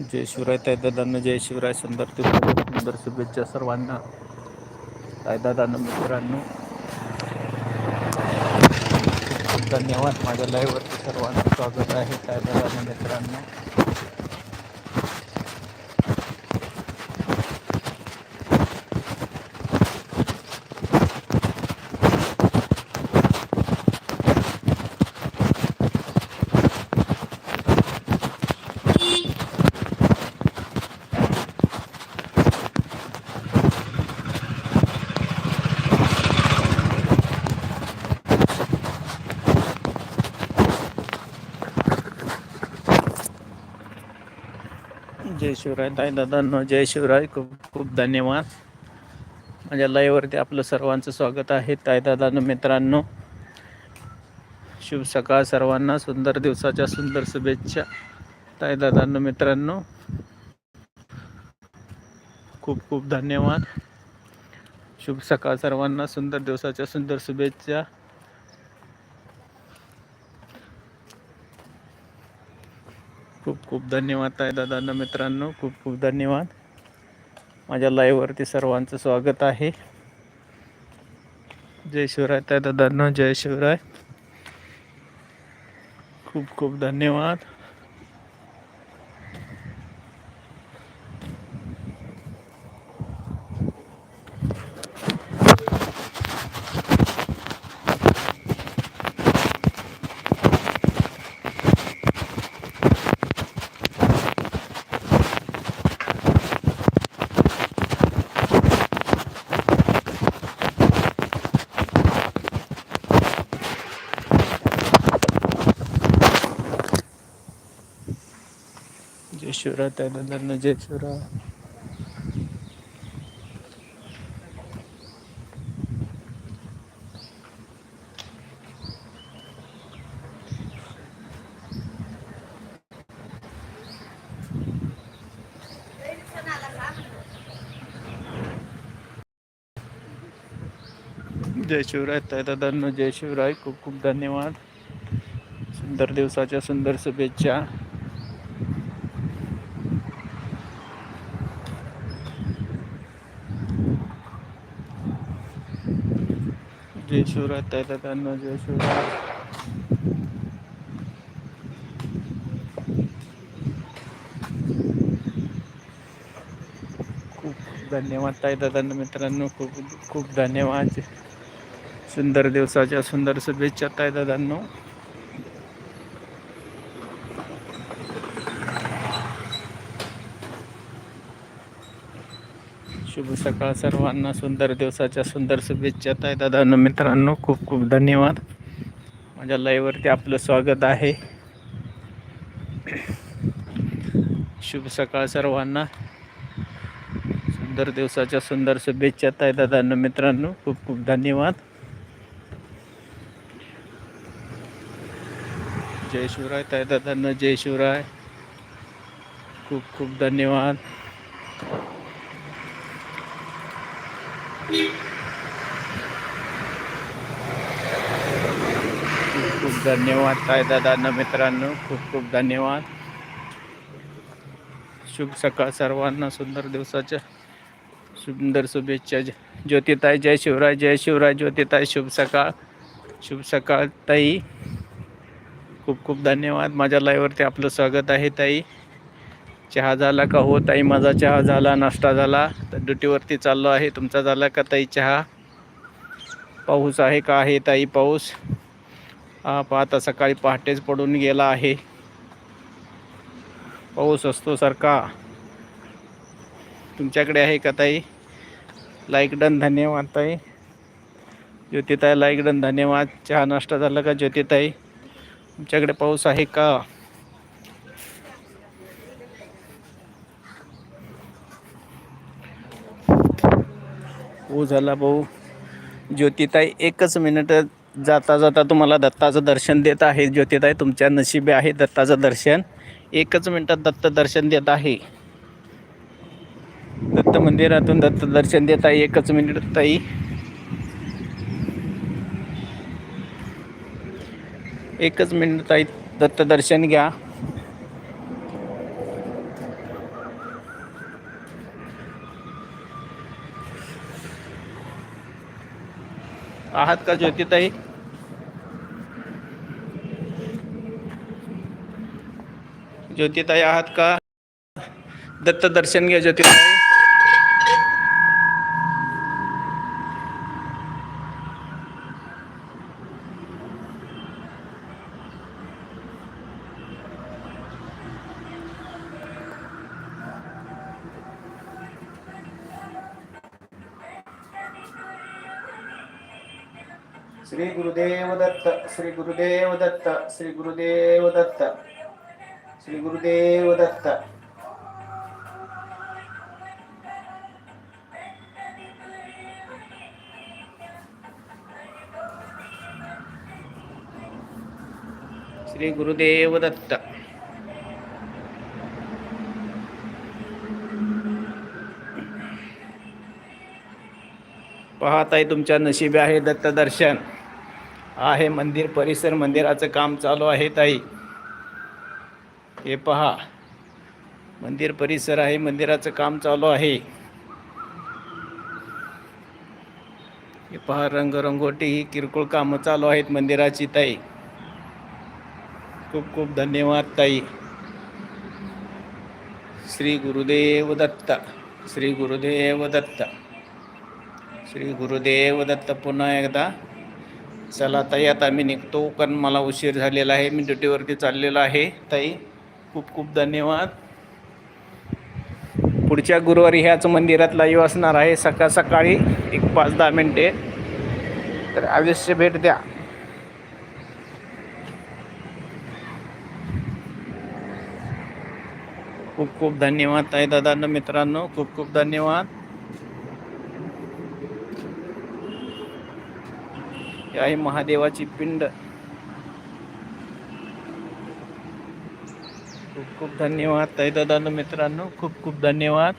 जय शिवराय तायदादांना जय शिवराय. सुंदर सुंदर शुभेच्छा सर्वांना. तायदादांना मित्रांनो. धन्यवाद. माझ्या लाईव्हवरती सर्वांना सर्वांचं स्वागत आहे. तायदादांना मित्रांनो जय शिवराय ताई दादांनो जय शिवराय. खूप खूप धन्यवाद. माझ्या लयवरती आपलं सर्वांचं स्वागत आहे. ताई दादांनो मित्रांनो शुभ सकाळ सर्वांना. सुंदर दिवसाच्या सुंदर शुभेच्छा. ताई दादांनो मित्रांनो खूप खूप धन्यवाद. शुभ सकाळ सर्वांना. सुंदर दिवसाच्या सुंदर शुभेच्छा. खूप खूप धन्यवाद ताई दादांना मित्रांनो. खूप खूप धन्यवाद. माझ्या लाईव्हवरती सर्वांचं स्वागत आहे. जय शिवराय ताई दादांनो जय शिवराय. खूप खूप धन्यवाद जय शिवराय त्यानंतर जय शिवराय जय शिवराय ताई जय शिवराय खूप खूप धन्यवाद. सुंदर दिवसाच्या सुंदर शुभेच्छा. जय शिवराय ताई दादांनो जय शिवराय खूप धन्यवाद ताई दादांनो मित्रांनो खूप खूप धन्यवाद। सुंदर दिवसाच्या सुंदर शुभेच्छा ताई शुभ सकाळ सर्वांना. सुंदर दिवसाच्या सुंदर शुभेच्छा आहे दादा मित्रांनो खूप खूप धन्यवाद. माझ्या लाईववरती आपलं स्वागत आहे. शुभ सकाळ सर्वांना. सुंदर दिवसाच्या सुंदर शुभेच्छा आहे दादा मित्रांनो खूप खूप धन्यवाद. जय शिवराय ताय दादांना जय शिवराय. खूप खूप धन्यवाद. धन्यवाद ताई दादांना मित्रांनो खूप खूप धन्यवाद. शुभ सकाळ सर्वांना सुंदर दिवसाच्या सुंदर शुभेच्छा. ज्योतिताई जय शिवराय जय शिवराय ज्योतिताई शुभ सकाळ. शुभ सकाळ ताई. खूप खूप धन्यवाद. माझ्या लाईव्हवरती आपलं स्वागत आहे ताई. चहा झाला का हो ताई? माझा चहा झाला नाश्ता झाला. तर ड्युटीवरती चाललो आहे. तुमचा झाला का ताई चहा? पाऊस आहे का? आहे ताई पाऊस. हा पाहता सकाळी पहाटेच पडून गेला आहे. पाऊस असतो सारखा. तुमच्याकडे आहे का ताई? लाईक डन धन्यवाद ताई. ज्योतिताई लाईक डन धन्यवाद. चहा नाश्ता झाला का ज्योतिताई? तुमच्याकडे पाऊस आहे का? हो झाला भाऊ. ज्योतिताई एकच मिनिट जाता जाता तुम्हाला दत्ताचं दर्शन देत आहे. ज्योतिताई तुमच्या नशिबे आहे दत्ताचं दर्शन. एकच मिनटात दत्त दर्शन देत आहे. दत्त मंदिरातून दत्त दर्शन देत आहे. एकच मिनिट ताई. एकच मिनिट ताई. दत्त दर्शन घ्या. आहात का ज्योतिताई ज्योतिताई आहत का दत्त दर्शन घ्या ज्योतिताई गुरुदेव दत्त श्री गुरुदेव दत्त श्री गुरुदेव दत्त श्री गुरुदेव दत्त पाहताय तुमच्या नशिबी आहे दत्त दर्शन आहे मंदिर परिसर मंदिराचं काम चालू आहे ताई. हे पहा. मंदिर परिसर आहे मंदिराचं काम चालू आहे. हे पहा रंगरंगोटी ही किरकोळ कामं चालू आहेत मंदिराची ताई. खूप खूप धन्यवाद ताई. श्री गुरुदेव दत्त श्री गुरुदेव दत्त श्री गुरुदेव दत्त पुन्हा एकदा. चला ताई आता मी निघतो कारण मला उशीर झालेला आहे. मी ड्युटीवरती चाललेलो आहे. ताई खूप खूप धन्यवाद. पुढच्या गुरुवारी ह्याच मंदिरात लाईव्ह असणार आहे. सकाळ सकाळी एक पाच दहा मिनटे. तर अवश्य भेट द्या. खूप खूप धन्यवाद ताई दादांना मित्रांनो. खूप खूप धन्यवाद. हे आहे महादेवाची पिंड. खूप खूप धन्यवाद ताई मित्रांनो खूप खूप धन्यवाद.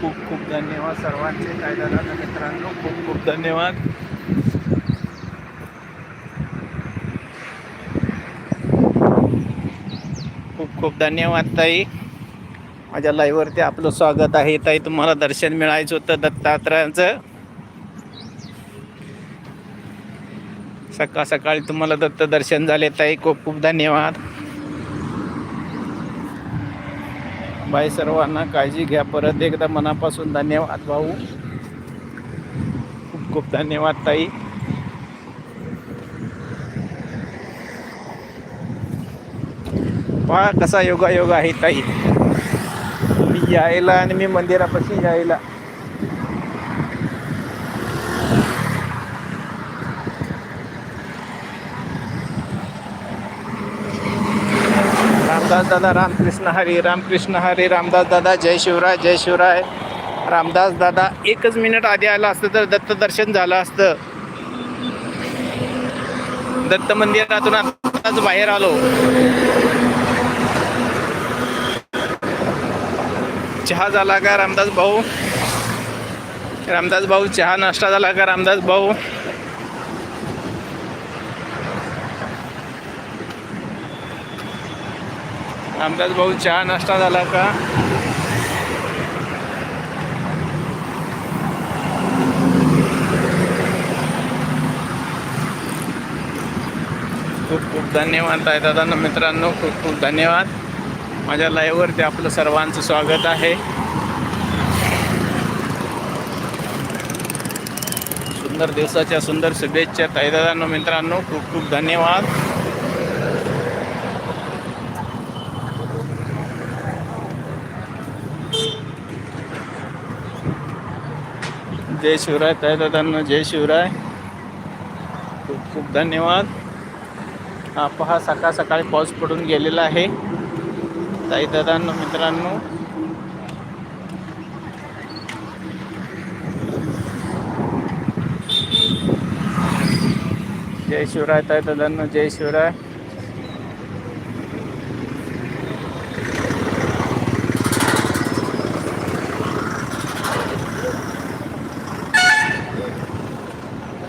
खूप खूप धन्यवाद सर्वांचे ताई मित्रांनो खूप खूप धन्यवाद. खूप खूप धन्यवाद ताई. माझ्या लाईव्हवरती आपलं स्वागत आहे. ताई तुम्हाला दर्शन मिळायचं होतं दत्तात्रयाचं. सकाळ सकाळी तुम्हाला दत्त दर्शन झाले. ताई खूप खूप धन्यवाद. बाई सर्वांना काळजी घ्या. परत एकदा मनापासून धन्यवाद भाऊ. खूप खूप धन्यवाद ताई. पहा कसा योगायोग आहे ताई. यायला आणि मी मंदिरापाशी यायला. रामदास दादा रामकृष्ण हरी रामकृष्ण हरी रामदास दादा जय शिवराय जय शिवराय. रामदास दादा एकच मिनिट आधी आला असतं तर दत्त दर्शन झालं असतं. दत्त मंदिरातून आताच बाहेर आलो. चहा झाला का रामदास भाऊ? रामदास भाऊ चहा नाश्ता झाला का रामदास भाऊ? रामदास भाऊ चहा नाश्ता झाला का? खूप खूप धन्यवाद आहे दादा मित्रांनो खूप खूप धन्यवाद. माझ्या लाईव्हवरती आपलं सर्वांचं स्वागत आहे. सुंदर दिवसाच्या सुंदर शुभेच्छा. ताईदादांनो मित्रांनो खूप खूप धन्यवाद. जय शिवराय ताईदादांनो जय शिवराय. खूप खूप धन्यवाद. हा पहा सकाळ सकाळी पाऊस पडून गेलेला आहे. ताई दादांनो मित्रांनो. जय शिवराय ताई दादांनो जय शिवराय.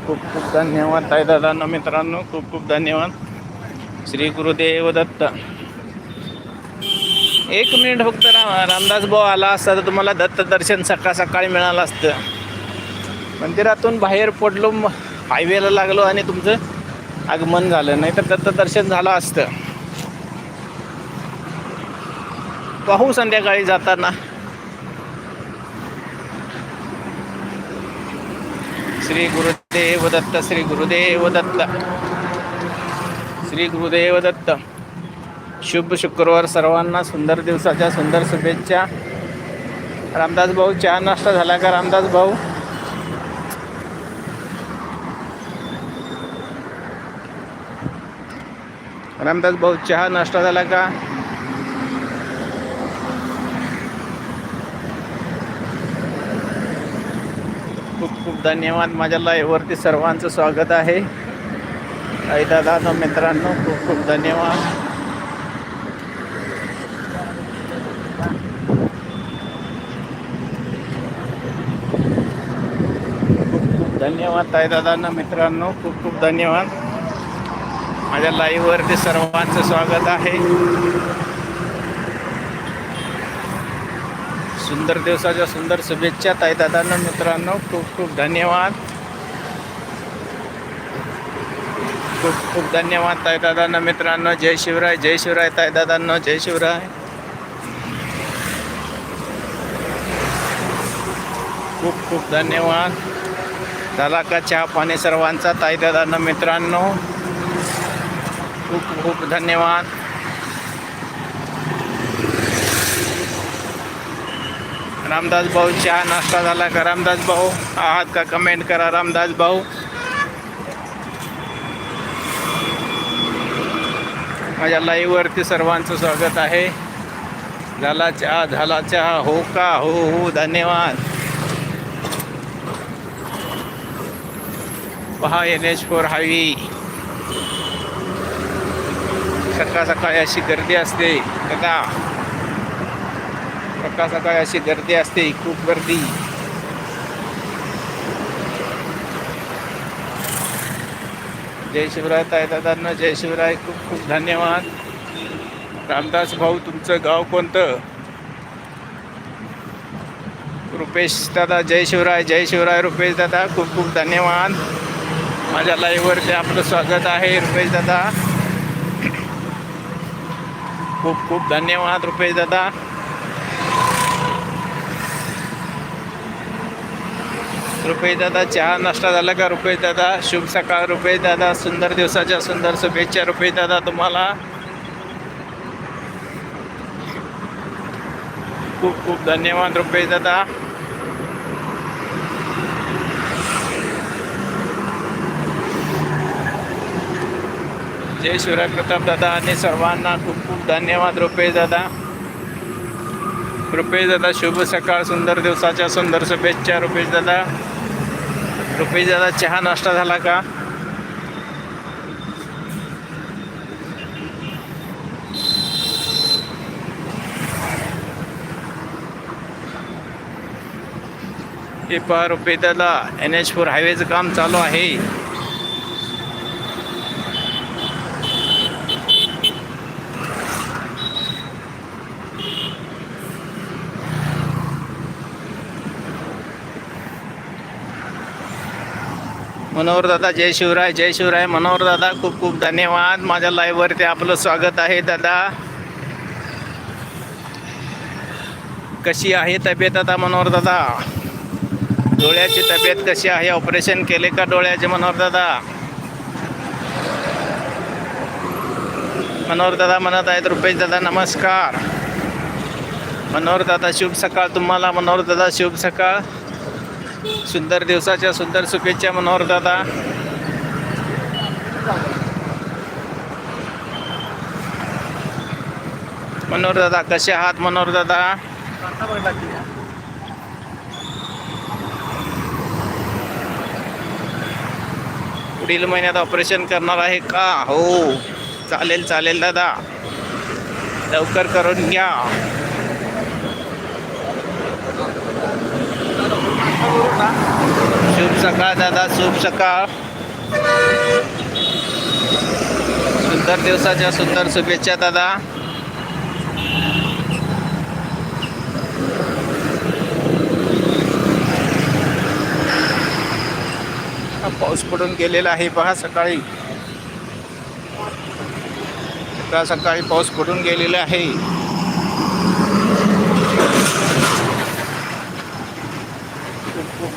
खूप खूप धन्यवाद ताई दादांनो मित्रांनो. खूप खूप धन्यवाद. श्री गुरुदेव दत्त. एक मिनिट फक्त राम रामदास भाऊ आला असता तर तुम्हाला दत्त दर्शन सकाळ सकाळी मिळालं असतं. मंदिरातून बाहेर पडलो हायवेला लागलो आणि तुमचं आगमन झालं. नाही तर दत्त दर्शन झालं असतं. पाहू संध्याकाळी जाताना. श्री गुरुदेव दत्त श्री गुरुदेव दत्त. श्री गुरुदेव दत्त. शुभ शुक्रवार सर्वांना. सुंदर दिवसाच्या सुंदर शुभेच्छा. रामदास भाऊ चहा नाश्ता झाला का रामदास भाऊ? रामदास भाऊ चहा नाश्ता झाला का? खूप खूप धन्यवाद माझ्या लाईव्हवरती सर्वांचं स्वागत आहे. आई दादा मित्रांनो खूप खूप धन्यवाद. धन्यवाद ताई दादांना मित्रांनो. खूप खूप धन्यवाद. माझ्या लाईव्हवरती सर्वांचं स्वागत आहे. सुंदर दिवसाच्या सुंदर शुभेच्छा ताईदादांना मित्रांनो. खूप खूप धन्यवाद. खूप खूप धन्यवाद ताईदादांना मित्रांनो. जय शिवराय जय शिवराय ताईदादांना जय शिवराय. खूप खूप धन्यवाद. झाला का चहा पाणी सर्वांचा ताईदादांना मित्रांनो. खूप खूप धन्यवाद. रामदास भाऊ चहा नाश्ता झाला का? रामदास भाऊ आहात का? कमेंट करा रामदास भाऊ. माझ्या लाईव्हवरती सर्वांचं स्वागत आहे. झाला चहा झाला चहा. हो का? हो हो धन्यवाद. पहा एन एच फोर हायवे सकाळ सकाळी अशी गर्दी असते. दादा. सकाळ सकाळी अशी गर्दी असते. खूप गर्दी. जय शिवराय ताई दादांना जय शिवराय. खूप खूप धन्यवाद. रामदास भाऊ तुमचं गाव कोणतं? रुपेश दादा जय शिवराय जय शिवराय रुपेश दादा खूप खूप धन्यवाद. माझ्या लाईव्हवरती आपलं स्वागत आहे रुपेश दादा. खूप खूप धन्यवाद रुपेश दादा. रुपेश दादा चहा नाश्ता झाला का रुपेश दादा? शुभ सकाळ रुपेश दादा. सुंदर दिवसाच्या सुंदर शुभेच्छा रुपेश दादा तुम्हाला. खूप खूप धन्यवाद रुपेश दादा. जय शिवराय प्रताप दादा आणि सर्वांना खूप खूप धन्यवाद रुपेश दादा. रुपेश दादा शुभ सकाळ सुंदर दिवसाच्या सुंदर शुभेच्छा रुपेश दादा. रुपेश दादा चहा नाश्ता झाला का? हे पहा रुपेश दादा एन एच फोर हायवेचं काम चालू आहे. मनोहर दादा जय शिवराय जय शिवराय. मनोहर दादा खूप खूप धन्यवाद. माझ्या लाईव्हवरती आपलं स्वागत आहे दादा. कशी आहे तब्येत आता मनोहर दादा? डोळ्याची तब्येत कशी आहे? ऑपरेशन केले का डोळ्याचे मनोहर दादा? मनोहर दादा म्हणत आहेत रुपेश दादा नमस्कार. मनोहर दादा शुभ सकाळ तुम्हाला. मनोहर दादा शुभ सकाळ. सुंदर दिवसाच्या सुंदर शुभेच्छा मनोहर दादा. मनोहर दादा कसे आहात मनोहर दादा? पुढील महिन्यात ऑपरेशन करणार आहे का? हो चालेल चालेल दादा. लवकर करून घ्या. शकता शुभ सकाळ दादा शुभ सकाळ. सुंदर दिवसाच्या सुंदर शुभेच्छा दादा. पाऊस पडून गेलेला आहे पहा सकाळी. सकाळ सकाळी पाऊस पडून गेलेला आहे.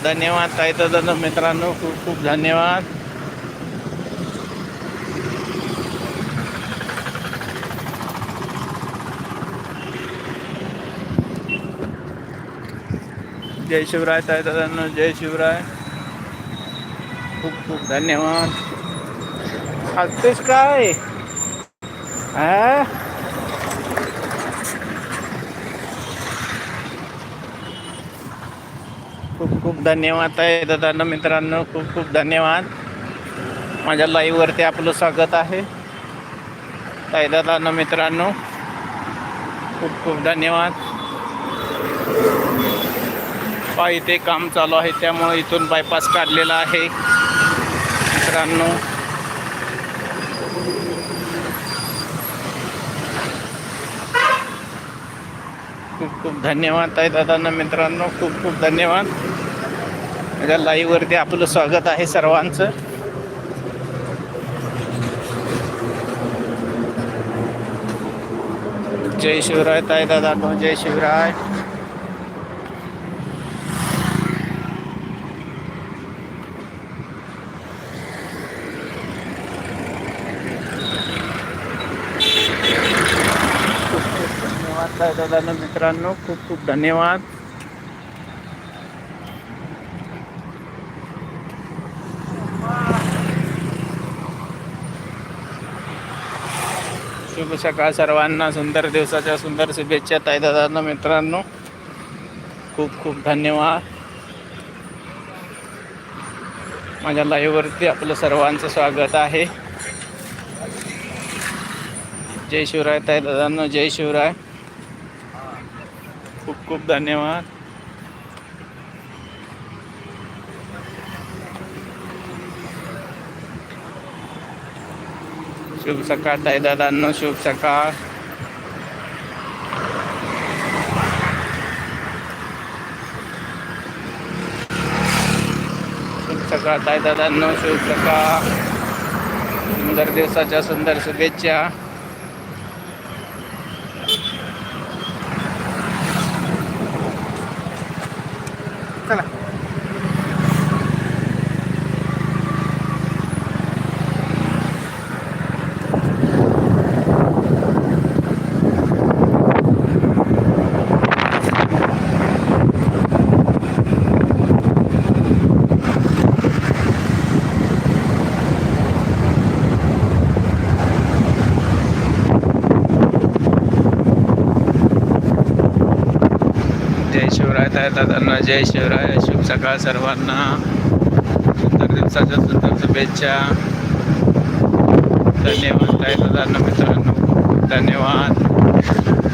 धन्यवाद ताई दादा मित्रांनो खूप खूप धन्यवाद. जय शिवराय ताई दादांनो जय शिवराय. खूप खूप धन्यवाद. हसतेस काय? हा खूप खूप धन्यवाद आहे दादांना मित्रांनो खूप खूप धन्यवाद. माझ्या लाईव्हवरती आपलं स्वागत आहे. ताई मित्रांनो खूप खूप धन्यवाद. पहा इथे काम चालू आहे त्यामुळे इथून बायपास काढलेला आहे. मित्रांनो खूप खूप धन्यवाद आहे दादांना मित्रांनो खूप खूप धन्यवाद. माझ्या लाईव्हवरती आपलं स्वागत आहे सर्वांचं. जय शिवराय ताई दादा जय शिवराय. धन्यवाद ताई दादा मित्रांनो खूप खूप धन्यवाद. शुभ सकाळ सर्वांना? सुंदर दिवसाच्या सुंदर शुभेच्छा ताईदादांना मित्रांनो. खूप खूप धन्यवाद. माझ्या लाईव्हवरती आपलं सर्वांचं स्वागत आहे. जय शिवराय ताईदादांना जय शिवराय. खूप खूप धन्यवाद. शुभ सकाळ ताई दादांनो शुभ सकाळ. शुभ सकाळ ताई दादांनो शुभ सकाळ. सुंदर दिवसाच्या सुंदर शुभेच्छा चला जय शिवराय ताई दादांना जय शिवराय शुभ सकाळ सर्वांना. सुंदर दिवसाच्या सुंदर शुभेच्छा. धन्यवाद काय दादांना मित्रांनो. खूप खूप धन्यवाद.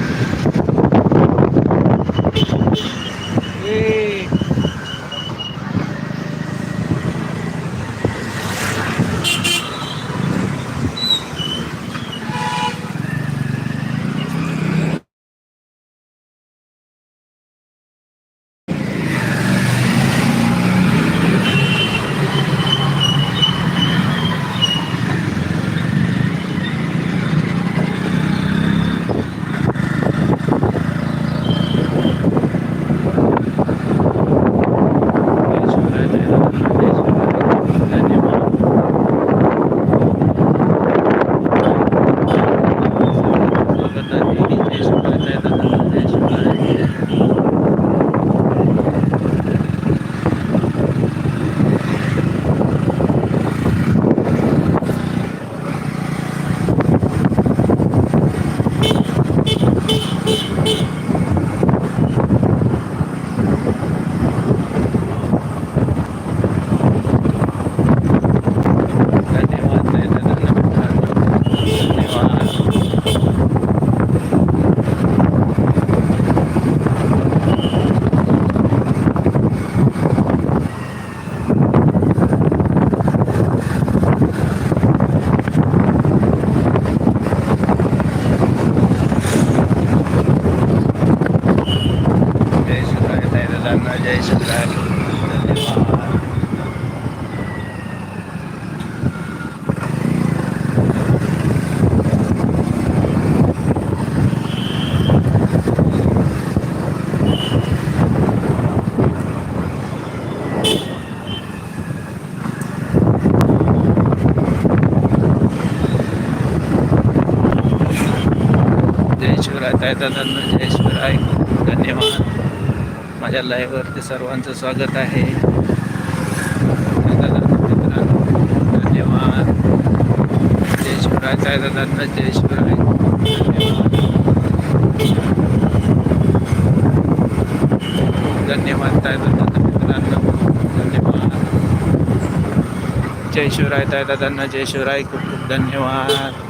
शिवराय ताई दादांना खूप धन्यवाद. माझ्या लाईव्हवरती सर्वांचं स्वागत आहे. मित्रांनो धन्यवाद. जय शिवराय ताई दादांना जय धन्यवाद. खूप धन्यवाद ताई दादांना मित्रांनो. खूप धन्यवाद. जय शिवराय ताई दादांना जय शिवराय खूप खूप धन्यवाद.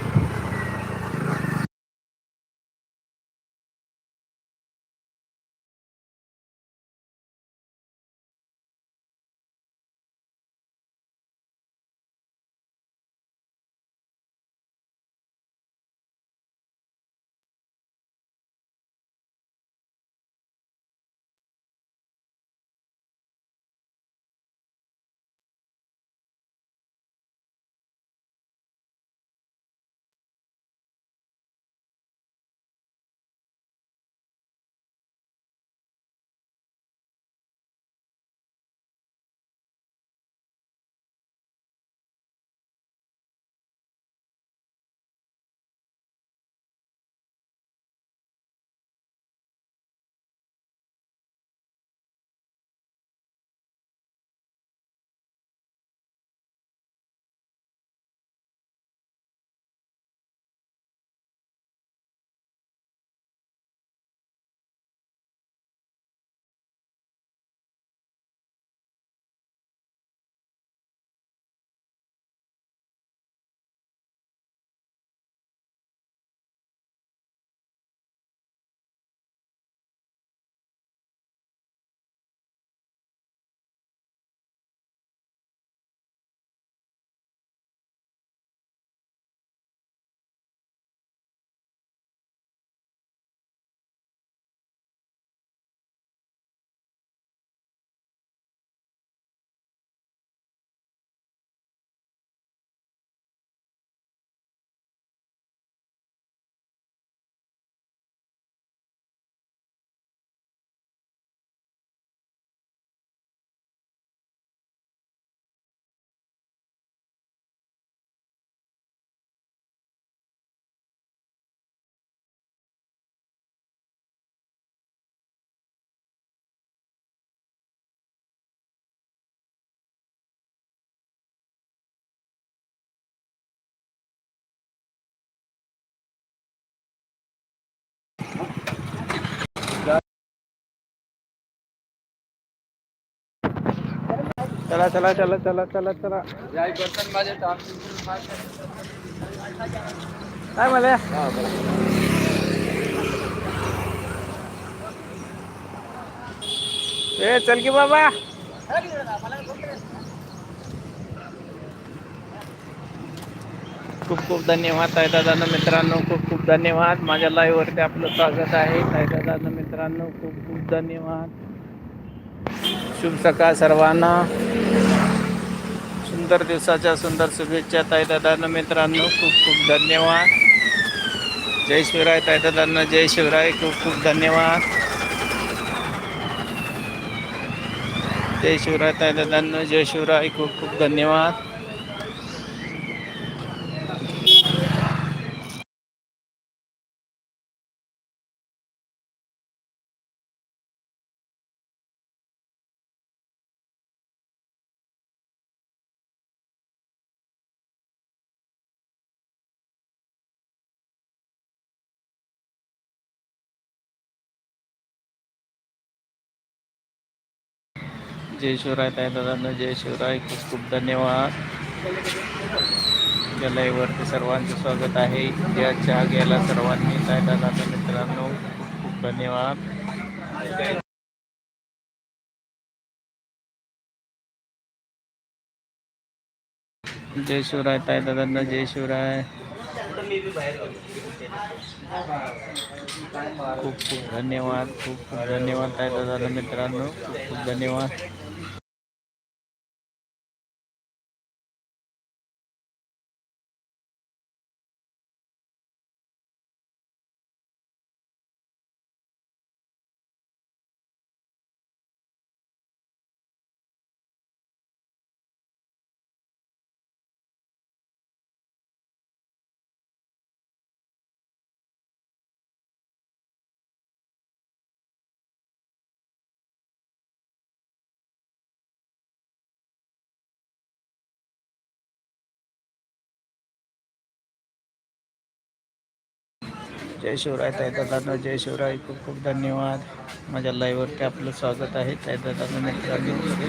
चला चला चला चला चला चला. काय मला ए चल की बाबा. खूप खूप धन्यवाद साईदादांना मित्रांनो खूप खूप धन्यवाद. माझ्या लाईव्ह वरती आपलं स्वागत आहे. ताईदादांना मित्रांनो खूप खूप धन्यवाद. शुभ सकाळ सर्वांना. सुंदर दिवसाच्या सुंदर शुभेच्छा ताई दादांना. मित्रांनो खूप खूप धन्यवाद. जय शिवराय ताई दादांना. जय शिवराय खूप खूप धन्यवाद. जय शिवराय ताई दादांना. जय शिवराय खूप खूप धन्यवाद. जय शिवराय ताई दादांना जय शिवराय. खूप खूप धन्यवाद. या लाईव्हवरती सर्वांचं स्वागत आहे. या चहा घ्यायला सर्वांनी ताई दादांना मित्रांनो खूप खूप धन्यवाद. जय शिवराय ताई दादांना जय शिवराय. खूप खूप धन्यवाद खूप खूप धन्यवाद ताई दादांना मित्रांनो खूप खूप धन्यवाद. जय शिवराय ताई जय शिवराय खूप खूप धन्यवाद. माझ्या लाईव्हवरती आपलं स्वागत आहे. ताई मित्रांनी खूप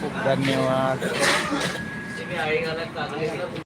खूप धन्यवाद. खूप धन्यवाद.